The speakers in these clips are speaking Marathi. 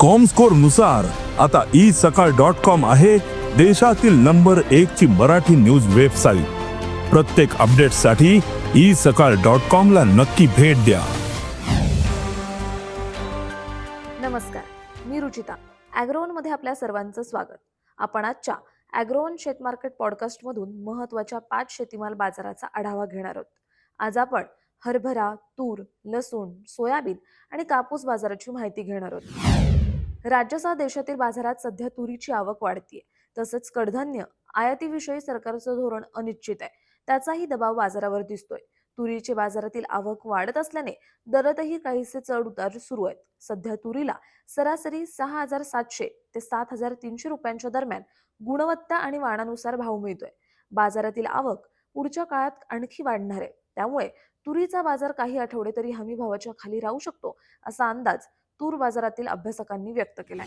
कॉमस्कोरनुसार आता ई सकाळ डॉट कॉम आहे देशातील नंबर एक ची मराठी न्यूज वेबसाईट प्रत्येक अपडेटसाठी ई सकाळ डॉट कॉम ला नक्की भेट द्या. नमस्कार मी रुचिता ॲग्रोवनमध्ये आपल्या सर्वांचं स्वागत. आपण आजच्या ॲग्रोवन शेतमार्केट पॉडकास्टमधून महत्त्वाच्या पाच शेतीमाल बाजाराचा आढावा घेणार आहोत. आज आपण हरभरा तूर लसूण सोयाबीन आणि कापूस बाजाराची माहिती घेणार आहोत. राज्यासह देशातील बाजारात सध्या तुरीची आवक वाढतीये. तसंच कडधान्य आयातीविषयी सरकारचं धोरण अनिश्चित आहे. त्याचाही दबाव बाजारावर दिसतोय. तुरीची बाजारातील आवक वाढत असल्याने दरातही काहीसे चढ उतार सुरू आहेत. सध्या तुरीला सरासरी सहा हजार सातशे ते सात हजार तीनशे रुपयांच्या दरम्यान गुणवत्ता आणि वाणानुसार भाव मिळतोय. बाजारातील आवक पुढच्या काळात आणखी वाढणार आहे. त्यामुळे तुरीचा बाजार काही आठवडे तरी हमी भावाच्या खाली राहू शकतो असा अंदाज तूर बाजारातील अभ्यासकांनी व्यक्त केलाय.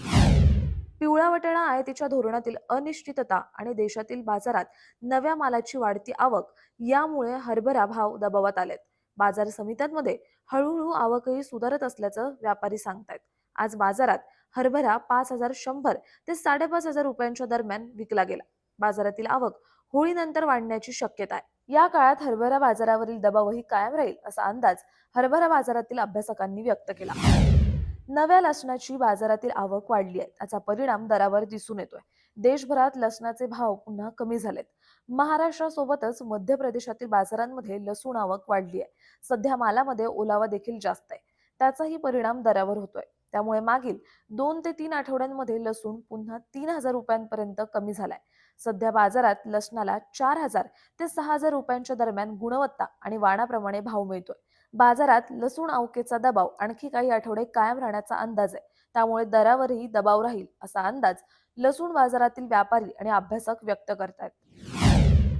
पिवळा वाटाणा आयातीच्या धोरणातील अनिश्चितता आणि देशातील बाजारात नव्या मालाची वाढती आवक यामुळे हरभरा भाव दबावात आलेत. बाजार समित्यांमध्ये हळूहळू आवकही सुधारत असल्याचं व्यापारी सांगतायत. आज बाजारात हरभरा पाच हजार शंभर ते साडेपाच हजार रुपयांच्या दरम्यान विकला गेला. बाजारातील आवक होळीनंतर वाढण्याची शक्यता आहे. या काळात हरभरा बाजारावरील दबावही कायम राहील असा अंदाज हरभरा बाजारातील अभ्यासकांनी व्यक्त केला. नव्या लसणाची बाजारातील आवक वाढली आहे. त्याचा परिणाम दरावर दिसून येतोय. देशभरात लसणाचे भाव पुन्हा कमी झालेत. महाराष्ट्रासोबतच मध्य प्रदेशातील बाजारांमध्ये लसूण आवक वाढली आहे. सध्या मालामध्ये ओलावा देखील जास्त आहे. त्याचाही परिणाम दरावर होतोय. त्यामुळे मागील दोन ते तीन आठवड्यांमध्ये लसूण पुन्हा तीन हजार रुपयांपर्यंत कमी झालाय. सध्या बाजारात लसणाला चार हजार ते सहा हजार रुपयांच्या दरम्यान गुणवत्ता आणि वाणाप्रमाणे भाव मिळतोय. बाजारात लसूण आवकेचा दबाव आणखी काही आठवडे कायम राहण्याचा अंदाज आहे. त्यामुळे दरावरही दबाव राहील असा अंदाज लसूण बाजारातील व्यापारी आणि अभ्यासक व्यक्त करतायत.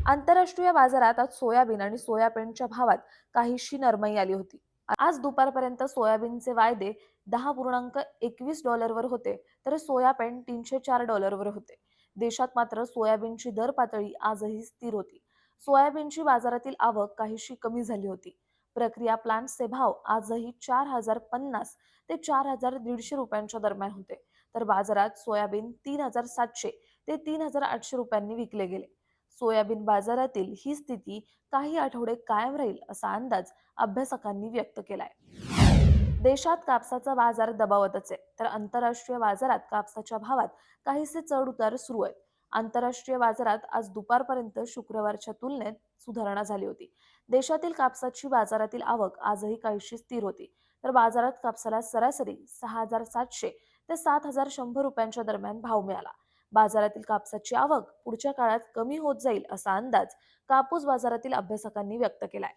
आंतरराष्ट्रीय बाजारात आज सोयाबीन आणि सोयाबीनच्या भावात काहीशी नरमाई आली होती. आज दुपारपर्यंत सोयाबीनचे वायदे दहा पूर्णांक एकवीस डॉलरवर होते तर सोयाबीन तीनशे चार डॉलरवर होते. देशात मात्र सोयाबीनची दर पातळी आजही स्थिर होती. सोयाबीनची बाजारातील आवक काहीशी कमी झाली होती. प्रक्रिया प्लांटचे भाव आजही चार हजार पन्नास ते चार हजार दीडशे रुपयांच्या दरम्यान होते. तर बाजारात सोयाबीन तीन हजार सातशे ते तीन हजार आठशे रुपयांनी विकले गेले. सोयाबीन बाजारातील ही स्थिती काही आठवडे कायम राहील असा अंदाज अभ्यासकांनी व्यक्त केलाय. देशात कापसाचा बाजार दबावतच आहे. तर आंतरराष्ट्रीय बाजारात कापसाच्या भावात काहीसे चढ उतार सुरू आहेत. आंतरराष्ट्रीय बाजारात आज दुपारपर्यंत शुक्रवारच्या तुलनेत सुधारणा झाली होती. देशातील कापसाची बाजारातील आवक आजही काहीशी स्थिर होती. तर बाजारात कापसाला सरासरी सहा हजार सातशे ते सात हजार शंभर रुपयांच्या दरम्यान भाव मिळाला. बाजारातील कापसाची आवक पुढच्या काळात कमी होत जाईल असा अंदाज कापूस बाजारातील अभ्यासकांनी व्यक्त केलाय.